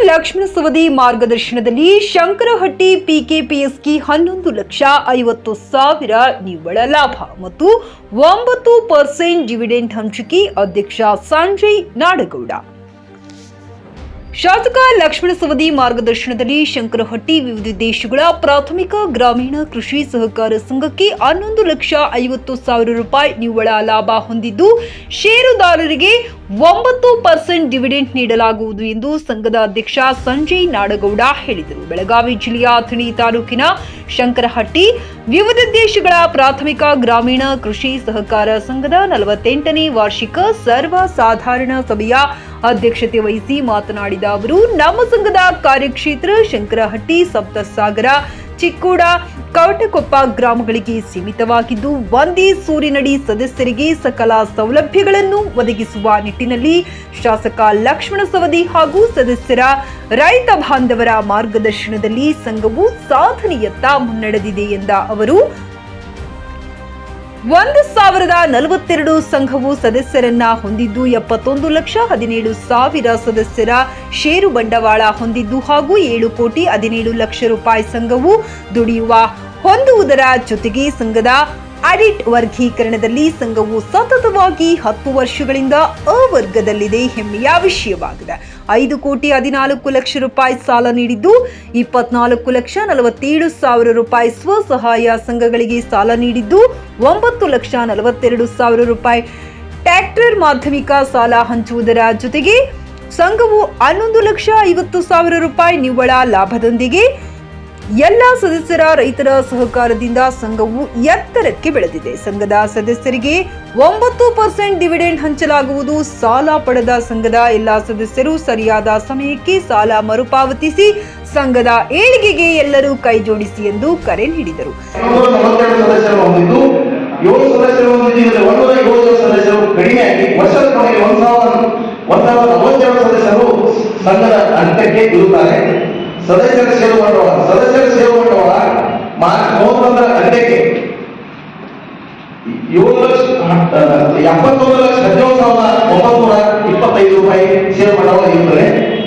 ಲಕ್ಷ್ಮಣ ಸವದಿ ಮಾರ್ಗದರ್ಶನದಲ್ಲಿ ಶಂಕರಹಟ್ಟಿ ಪಿಕೆಪಿಎಸ್ಗೆ ಹನ್ನೊಂದು ಲಕ್ಷ ಐವತ್ತು ಸಾವಿರ ನಿವ್ವಳ ಲಾಭ ಮತ್ತು ಒಂಬತ್ತು ಪರ್ಸೆಂಟ್ ಡಿವಿಡೆಂಟ್ ಹಂಚಿಕೆ ಅಧ್ಯಕ್ಷ ಸಂಜಯ್ ನಾಡಗೌಡ. ಶಾಸಕ ಲಕ್ಷ್ಮಣ ಸವದಿ ಮಾರ್ಗದರ್ಶನದಲ್ಲಿ ಶಂಕರಹಟ್ಟಿ ವಿವಿಧ ದೇಶಗಳ ಪ್ರಾಥಮಿಕ ಗ್ರಾಮೀಣ ಕೃಷಿ ಸಹಕಾರ ಸಂಘಕ್ಕೆ ಹನ್ನೊಂದು ಲಕ್ಷ ಐವತ್ತು ಸಾವಿರ ರೂಪಾಯಿ ನಿವ್ವಳ ಲಾಭ ಹೊಂದಿದ್ದು, ಷೇರುದಾರರಿಗೆ ಒಂಬತ್ತು ಪರ್ಸೆಂಟ್ ಡಿವಿಡೆಂಟ್ ನೀಡಲಾಗುವುದು ಎಂದು ಸಂಘದ ಅಧ್ಯಕ್ಷ ಸಂಜಯ್ ನಾಡಗೌಡ ಹೇಳಿದರು. ಬೆಳಗಾವಿ ಜಿಲ್ಲೆಯ ಅಥಣಿ ತಾಲೂಕಿನ ಶಂಕರಹಟ್ಟಿ, ವಿವಿಧ ದೇಶಗಳ ಪ್ರಾಥಮಿಕ ಗ್ರಾಮೀಣ ಕೃಷಿ ಸಹಕಾರ ಸಂಘದ ನಲವತ್ತೆಂಟನೇ ವಾರ್ಷಿಕ ಸರ್ವಸಾಧಾರಣ ಸಭೆಯ ಅಧ್ಯಕ್ಷತೆ ವಹಿಸಿ ಮಾತನಾಡಿದ ಅವರು, ನಮ್ಮ ಸಂಘದ ಕಾರ್ಯಕ್ಷೇತ್ರ ಶಂಕರಹಟ್ಟಿ, ಸಪ್ತಸಾಗರ, ಚಿಕ್ಕೋಡ ಕವಟಕೊಪ್ಪ ಗ್ರಾಮಗಳಿಗೆ ಸೀಮಿತವಾಗಿದ್ದು, ಒಂದೇ ಸೂರಿನಡಿ ಸದಸ್ಯರಿಗೆ ಸಕಲ ಸೌಲಭ್ಯಗಳನ್ನು ಒದಗಿಸುವ ನಿಟ್ಟಿನಲ್ಲಿ ಶಾಸಕ ಲಕ್ಷ್ಮಣ ಸವದಿ ಹಾಗೂ ಸದಸ್ಯರ ರೈತ ಬಾಂಧವರ ಮಾರ್ಗದರ್ಶನದಲ್ಲಿ ಸಂಘವು ಸಾಧನೆಯತ್ತ ಮುನ್ನಡೆದಿದೆ ಎಂದ ಅವರು ಒಂದು ಸಾವಿರದ ನಲವತ್ತೆರಡು ಸಂಘವು ಸದಸ್ಯರನ್ನ ಹೊಂದಿದ್ದು ಎಪ್ಪತ್ತೊಂದು ಲಕ್ಷ ಹದಿನೇಳು ಸಾವಿರ ಸದಸ್ಯರ ಷೇರು ಬಂಡವಾಳ ಹೊಂದಿದ್ದು ಹಾಗೂ ಏಳು ಕೋಟಿ ಹದಿನೇಳು ಲಕ್ಷ ರೂಪಾಯಿ ಸಂಘವು ದುಡಿಯುವ, ಹೊಂದುವುದರ ಜೊತೆಗೆ ಸಂಘದ ಆಡಿಟ್ ವರ್ಗೀಕರಣದಲ್ಲಿ ಸಂಘವು ಸತತವಾಗಿ ಹತ್ತು ವರ್ಷಗಳಿಂದ ಅವರ್ಗದಲ್ಲಿದೆ ಹೆಮ್ಮೆಯ ವಿಷಯವಾಗಿದೆ. ಐದು ಕೋಟಿ ಹದಿನಾಲ್ಕು ಲಕ್ಷ ರೂಪಾಯಿ ಸಾಲ ನೀಡಿದ್ದು, ಇಪ್ಪತ್ನಾಲ್ಕು ಲಕ್ಷ ನಲವತ್ತೇಳು ಸಾವಿರ ರೂಪಾಯಿ ಸ್ವಸಹಾಯ ಸಂಘಗಳಿಗೆ ಸಾಲ ನೀಡಿದ್ದು, ಒಂಬತ್ತು ಲಕ್ಷ ನಲವತ್ತೆರಡು ಸಾವಿರ ರೂಪಾಯಿ. ಟ್ರ್ಯಾಕ್ಟರ್ ಮಾಧ್ಯಮಿಕ ಸಾಲ ಹಂಚುವುದರ ಜೊತೆಗೆ, ಸಂಘವು ಹನ್ನೊಂದು ಲಕ್ಷ ಐವತ್ತು ಸಾವಿರ ರೂಪಾಯಿ ನಿವ್ವಳ ಲಾಭದೊಂದಿಗೆ ಎಲ್ಲ ಸದಸ್ಯರ ರೈತರ ಸಹಕಾರದಿಂದ ಸಂಘವು ಎತ್ತರಕ್ಕೆ ಬೆಳೆದಿದೆ. ಸಂಘದ ಸದಸ್ಯರಿಗೆ ಒಂಬತ್ತು ಪರ್ಸೆಂಟ್ ಡಿವಿಡೆಂಡ್ ಹಂಚಲಾಗುವುದು. ಸಾಲ ಪಡೆದ ಸಂಘದ ಎಲ್ಲ ಸದಸ್ಯರು ಸರಿಯಾದ ಸಮಯಕ್ಕೆ ಸಾಲ ಮರುಪಾವತಿಸಿ ಸಂಘದ ಏಳಿಗೆಗೆ ಎಲ್ಲರೂ ಕೈ ಜೋಡಿಸಿ ಎಂದು ಕರೆ ನೀಡಿದರು. ಸದಸ್ಯರು ಸದಸ್ಯರು ಸೇವೆ ಬಂಡವಾಳ ಸದಸ್ಯರ ಸೇವೆ ಬಂಡವಾಳ ಮಾರ್ಚ್ ಮೂವತ್ತೊಂದರ ಅಂತ್ಯಕ್ಕೆ ಏಳು ಲಕ್ಷ ಎಪ್ಪತ್ತೊಂದು ಲಕ್ಷ ಹದಿನೇಳು ಸಾವಿರದ ಒಂಬೈನೂರ ಇಪ್ಪತ್ತೈದು ರೂಪಾಯಿ ಸೇವೆ ಬಂಡವಾಳ ಇರ್ತದೆ.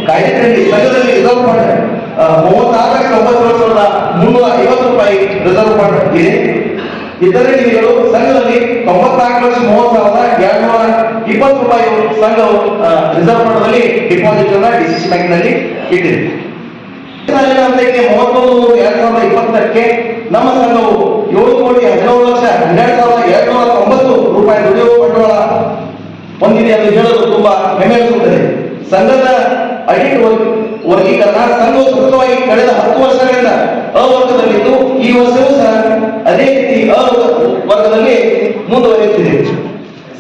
ಕಾಯ್ದೆಯಲ್ಲಿ ಸಂಘದಲ್ಲಿ ರಿಸರ್ವ್ ಫಂಡ್ ಮೂವತ್ತಾರು ಲಕ್ಷ ಒಂಬತ್ತೇಳು ಸಾವಿರದ ಮುನ್ನೂರ ಐವತ್ತು ರೂಪಾಯಿ ರಿಸರ್ವ್ ಫಂಡ್ ಇದೆ. ಇತರೆ ನಿಧಿಗಳು ಸಂಘದಲ್ಲಿ ತೊಂಬತ್ನಾಲ್ಕು ಲಕ್ಷ ಮೂವತ್ತು ಸಾವಿರದ ಎರಡ್ನೂರ ಇಪ್ಪತ್ತು ರೂಪಾಯಿ ಸಂಘವು ರಿಸರ್ವ್ ಫಂಡ್ನಲ್ಲಿ ಡಿಪಾಸಿಟ್ ಅನ್ನ ಡಿಸಿಸಿ ಬ್ಯಾಂಕ್ನಲ್ಲಿ ಇಟ್ಟಿದೆ ಸಾಲಿನ ಹಂತಕ್ಕೆ ಮೂವತ್ತೊಂದು ಎರಡ್ ಸಾವಿರದ ಇಪ್ಪತ್ತಕ್ಕೆ ನಮ್ಮ ಸಂಘವು ಏಳು ಕೋಟಿ ಹದಿನೇಳು ಲಕ್ಷ ಹನ್ನೆರಡು ಸಾವಿರದ ಎರಡ್ನೂರ ತೊಂಬತ್ತು ರೂಪಾಯಿ ದುಡಿಯುವ ಬಂಡವಾಳ ಹೊಂದಿದೆ ಎಂದು ಹೇಳಲು ತುಂಬಾ ಹೆಮ್ಮೆ ಅನಿಸುತ್ತದೆ ಸಂಘದ ಅಡಿಟ್ ವರ್ಗ- ವರ್ಗೀಕರಣ ಸಂಘವು ಸತತವಾಗಿ ಕಳೆದ ಹತ್ತು ವರ್ಷಗಳಿಂದ ಅವರ್ಗದಲ್ಲಿದ್ದು, ಈ ವರ್ಷವೂ ಸಹ ಅದೇ ರೀತಿ ವರ್ಗದಲ್ಲಿ ಮುಂದುವರಿಯುತ್ತಿದೆ.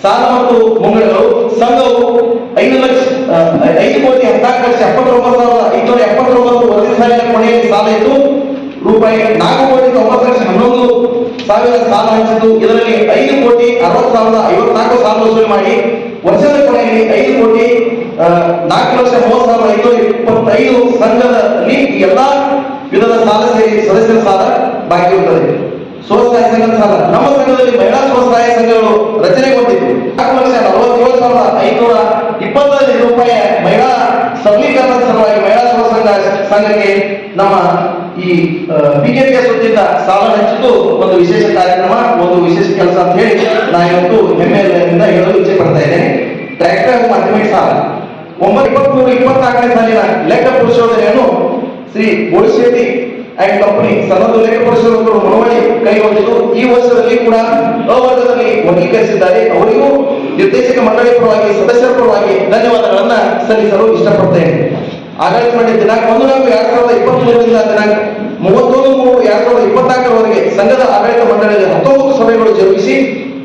ಸಾಲ ಮತ್ತು ಮುಂಗಡಗಳು, ಸಂಘವು ಐದು ಲಕ್ಷ, ಐದು ಕೋಟಿ ಹದಿನಾಲ್ಕು ಲಕ್ಷ ಎಪ್ಪತ್ತೊಂಬತ್ತು ಸಾವಿರದ ಐನೂರ ಎಪ್ಪತ್ತೊಂಬತ್ತು ಸಾಲಿನ ಕೊನೆಯಲ್ಲಿ ಸಾಲ ರೂಪಾಯಿ ನಾಲ್ಕು ಕೋಟಿ ತೊಂಬತ್ತು ಲಕ್ಷ ಹನ್ನೊಂದು ಸಾವಿರ ಸಾಲ ಇದರಲ್ಲಿ ಐದು ಕೋಟಿ ಅರವತ್ತು ಸಾವಿರದ ಐವತ್ನಾಲ್ಕು ಸಾಲ ವಸೂಲಿ ಮಾಡಿ. ವರ್ಷದ ಕೊನೆಯಲ್ಲಿ ಐದು ಕೋಟಿ ನಾಲ್ಕು ಲಕ್ಷ ಮೂವತ್ತು ಸಾವಿರದ ಐನೂರ ಇಪ್ಪತ್ತೈದು ಸಂಘದಲ್ಲಿ ಎಲ್ಲಾ ವಿಧದ ಸಾಲ ಸೇರಿ ಸದಸ್ಯರ ಸಾಲ ಬಾಕಿ ಇರುತ್ತದೆ ಸ್ವಸಹಾಯ ಸಂಘದ ಸಾಲ. ನಮ್ಮ ಸಂಘದಲ್ಲಿ ಮಹಿಳಾ ಸ್ವಸಹಾಯ ಸಂಘಗಳು ರಚನೆಗೊಂಡಿದ್ದು ನಾಲ್ಕು ಲಕ್ಷ ನಲವತ್ತೇಳು ಸಾವಿರದ ಐನೂರ ಇಪ್ಪತ್ತೈದು ರೂಪಾಯಿ ಮಹಿಳಾ ಸಬಲೀಕರಣದ ಸಲುವಾಗಿ ಮಹಿಳಾ ಸ್ವಸಂಘ ಸಂಘಕ್ಕೆ ನಮ್ಮ ಈ ಬಿಜೆಪಿಯ ಸುತ್ತಿದ್ದ ಸಾಲ ಹಂಚಿದ್ದು ಒಂದು ವಿಶೇಷ ಕಾರ್ಯಕ್ರಮ, ಒಂದು ವಿಶೇಷ ಕೆಲಸ ಅಂತ ಹೇಳಿ ನಾನು ಇವತ್ತು ಹೆಮ್ಮೆಯಿಂದ ಹೇಳಲು ಇಚ್ಛೆ ಪಡ್ತಾ ಇದ್ದೇನೆ. ಟ್ರ್ಯಾಕ್ಟರ್ ಮಾಧ್ಯಮಿಕ ಸಾಲ. ಒಂಬತ್ತು, ಇಪ್ಪತ್ಮೂರು, ಇಪ್ಪತ್ನಾಲ್ಕನೇ ಸಾಲಿನ ಲೆಕ್ಕ ಪರಿಶೋಧನೆಯನ್ನು ಶ್ರೀ ಬೋಡಿಶೆಟ್ಟಿ ಅಂಡ್ ಕಂಪನಿ ಸನ್ನದು ಲೆಕ್ಕ ಪರಿಶೋಧಕರು ಮನವಳಿ ಕೈಗೊಂಡಿದ್ದು ಈ ವರ್ಷದಲ್ಲಿ ಕೂಡ ಅವರ್ಗದಲ್ಲಿ ವರ್ಗೀಕರಿಸಿದ್ದಾರೆ. ಅವರಿಗೂ ನಿರ್ದೇಶಕ ಮಂಡಳಿ ಪರವಾಗಿ, ಸದಸ್ಯರ ಪರವಾಗಿ ಧನ್ಯವಾದಗಳನ್ನ ಸಲ್ಲಿಸಲು ಇಷ್ಟಪಡ್ತೇನೆ. ಆಡಳಿತ ಮಂಡಳಿ ದಿನಾಂಕ ಒಂದು ನಾಲ್ಕು ಎರಡ್ ಸಾವಿರದ ಇಪ್ಪತ್ಮೂರರಿಂದ ದಿನಾಂಕ ಮೂವತ್ತೊಂದು ಮೂರು ಎರಡ್ ಸಾವಿರದ ಇಪ್ಪತ್ನಾಲ್ಕರವರೆಗೆ ಸಂಘದ ಆಡಳಿತ ಮಂಡಳಿಯಲ್ಲಿ ಹತ್ತೊಂಬತ್ತು ಸಭೆಗಳು ಜರುಗಿಸಿ,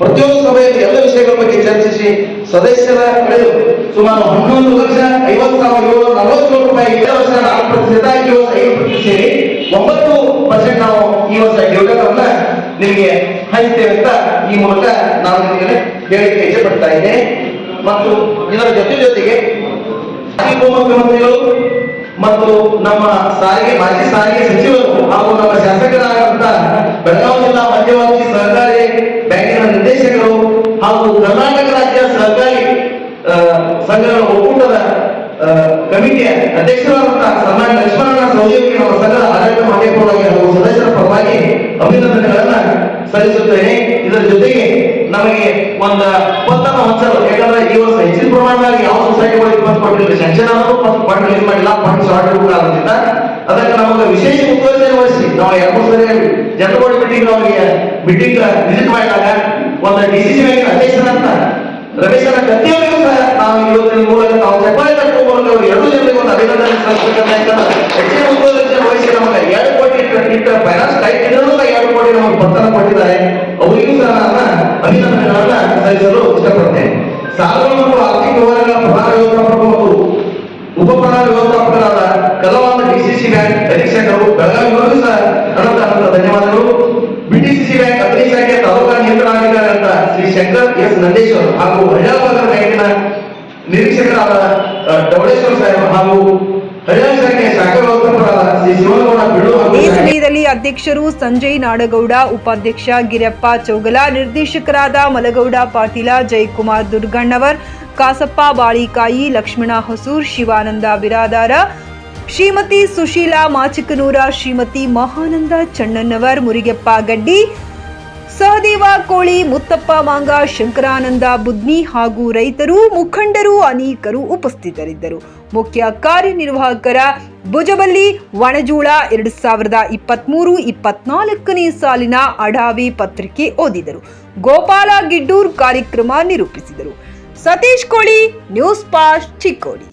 ಪ್ರತಿಯೊಂದು ಸಭೆಯಲ್ಲಿ ಎಲ್ಲ ವಿಷಯಗಳ ಬಗ್ಗೆ ಚರ್ಚಿಸಿ, ಸದಸ್ಯರ ಕಳೆದು ಸುಮಾರು ಹನ್ನೊಂದು ಲಕ್ಷ ಐವತ್ತು ಸಾವಿರದ ಏಳು ನಲವತ್ತೇಳು ರೂಪಾಯಿ ಇದೇ ವರ್ಷ ನಾಲ್ಕು ಪ್ರತಿಶತ ಐದು ಪ್ರತಿಶತ ಸೇರಿ ಒಂಬತ್ತು ಪರ್ಸೆಂಟ್ ನಾವು ಈ ವರ್ಷ ಯೋಗವನ್ನ ನಿಮಗೆ ಹಂಚ್ತೇವೆ ಅಂತ ಈ ಮೂಲಕ ನಾನು ನಿಮಗೆ ಹೇಳಿಕೆ ಇಷ್ಟಪಡ್ತಾ ಪಡ್ತಾ ಇದ್ದೇನೆ. ಮತ್ತು ಇದರ ಜೊತೆ ಜೊತೆಗೆ, ಮಾಜಿ ಉಪಮುಖ್ಯಮಂತ್ರಿಗಳು ಮತ್ತು ನಮ್ಮ ಸಾರಿಗೆ, ಮಾಜಿ ಸಾರಿಗೆ ಸಚಿವರು ಹಾಗೂ ನಮ್ಮ ಶಾಸಕರಾದಂತ ಬೆಳಗಾವಿ ಜಿಲ್ಲಾ ಮಧ್ಯವರ್ತಿ ಸಹಕಾರಿ ಬ್ಯಾಂಕಿನ ನಿರ್ದೇಶಕರು ಹಾಗೂ ಕರ್ನಾಟಕ ರಾಜ್ಯ ಸಹಕಾರಿ ಸಂಘಗಳ ಒಕ್ಕೂಟದ ಕಮಿಟಿಯ ಅಧ್ಯಕ್ಷರಾದಂತಹ ಸನ್ಮಾನ್ಯ ಲಕ್ಷ್ಮಣನ ಸಹೋದರಿಗೆ ನಮ್ಮ ಸಂಘದ ಆಡಳಿತ ಮಾಡಿಕೊಳ್ಳುವ ಹಾಗೂ ಸದಸ್ಯರ ಪರವಾಗಿ ಅಭಿನಂದನೆಗಳನ್ನ ಸಲ್ಲಿಸುತ್ತೇನೆ. ಇದರ ಜೊತೆಗೆ ನಮಗೆ ಒಂದು ಉತ್ತಮ ಹೊಂದಲು ಯಾಕಂದ್ರೆ ಈ ಹೆಚ್ಚಿನ ಪ್ರಮಾಣದಲ್ಲಿ ಯಾವ ಸೊಸೈಟಿಗಳು ಇಪ್ಪತ್ತು ಕೊಟ್ಟಿಲ್ಲ. ಸೆಕ್ಷನ್ ಅನ್ನೋದು ಫಂಡ್ ಮಾಡಿಲ್ಲ ಫಂಡ್ ಶಾರ್ಟ್ ಇರಬೇಕಾದ್ರಿಂದ ಅದಕ್ಕೆ ನಮಗೆ ವಿಶೇಷ ಮುತುವರ್ಜನೆ ವಹಿಸಿ ನಾವು ಎರಡು ಸರಿ ಜನರಲ್ ಮೀಟಿಂಗ್ ಅವರಿಗೆ ಮೀಟಿಂಗ್ ವಿಸಿಟ್ ಮಾಡಿದಾಗ ಒಂದು ಡಿ ಸಿ ಸಿ ಸಹ ನಾವು ಇವತ್ತಿನ ಮೂಲಕ ನಾವು ಚಪ್ಪಾಳೆ ತಟ್ಟುವ ಮೂಲಕ ಅವರು ಎರಡು ಜನರಿಗೆ ಒಂದು ಅಭಿನಂದನೆ ಸಲ್ಲಿಸಬೇಕಂತ ಹೆಚ್ಚಿನ ವಹಿಸಿ ನಮಗೆ. ಎರಡು ಕೋಟಿ ಇಟ್ಟ ಫೈನಾನ್ಸ್ ಟೈಟ್ ಎರಡು ಕೋಟಿ ನಮಗೆ ಪತ್ರ ಕೊಟ್ಟಿದ್ದಾರೆ. ಧನ್ಯವಾದಗಳು. ಬಿಟಿಸಿ ಬ್ಯಾಂಕ್ ಅಧೀಕ್ಷಕ ತಾಲೂಕಾ ನಿಯಂತ್ರಣಾಧಿಕಾರಿ ಅಂತ ಶ್ರೀ ಶಂಕರ್ ಎಸ್ ನಂದೇಶ್ವರ್ ಹಾಗೂ ಹರಿಯಾಣ ಬ್ಯಾಂಕಿನ ನಿರೀಕ್ಷಕರಾದ ಡವಳೇಶ್ವರ ಸಾಹೇಬ್ ಹಾಗೂ ಹಳ್ಯಾಳ ಶಾಖೆಯ ಶಾಖಾ ವ್ಯವಸ್ಥಾಪಕರಾದ ಶ್ರೀ ಶಿವನಗೌಡ ಸಮಯದಲ್ಲಿ ಅಧ್ಯಕ್ಷರು ಸಂಜಯ್ ನಾಡಗೌಡ, ಉಪಾಧ್ಯಕ್ಷ ಗಿರಪ್ಪ ಚೌಗಲ, ನಿರ್ದೇಶಕರಾದ ಮಲಗೌಡ ಪಾಟೀಲ, ಜಯಕುಮಾರ್ ದುರ್ಗಣ್ಣವರ್, ಕಾಸಪ್ಪ ಬಾಳಿಕಾಯಿ, ಲಕ್ಷ್ಮಣ ಹೊಸೂರ್, ಶಿವಾನಂದ ಬಿರಾದಾರ ಶ್ರೀಮತಿ ಸುಶೀಲಾ ಮಾಚಿಕನೂರ ಶ್ರೀಮತಿ ಮಹಾನಂದ ಚಣ್ಣನ್ನವರ್ ಮುರಿಗೆಪ್ಪ ಗಡ್ಡಿ, ಸಹದೇವ ಕೋಳಿ, ಮುತ್ತಪ್ಪ ಮಾಂಗ, ಶಂಕರಾನಂದ ಬುದ್ನಿ ಹಾಗೂ ರೈತರು, ಮುಖಂಡರು, ಅನೇಕರು ಉಪಸ್ಥಿತರಿದ್ದರು. ಮುಖ್ಯ ಕಾರ್ಯನಿರ್ವಾಹಕರ ಭುಜಬಲ್ಲಿ ವಣಜೂಳ ಎರಡು ಸಾವಿರದ ಇಪ್ಪತ್ತ್ಮೂರು ಇಪ್ಪತ್ನಾಲ್ಕನೇ ಸಾಲಿನ ಅಡಾವಿ ಪತ್ರಿಕೆ ಓದಿದರು. ಗೋಪಾಲ ಗಿಡ್ಡೂರ್ ಕಾರ್ಯಕ್ರಮ ನಿರೂಪಿಸಿದರು. ಸತೀಶ್ ಕೋಳಿ, ನ್ಯೂಸ್ ಪಾಸ್ಟ್ ಚಿಕ್ಕೋಡಿ.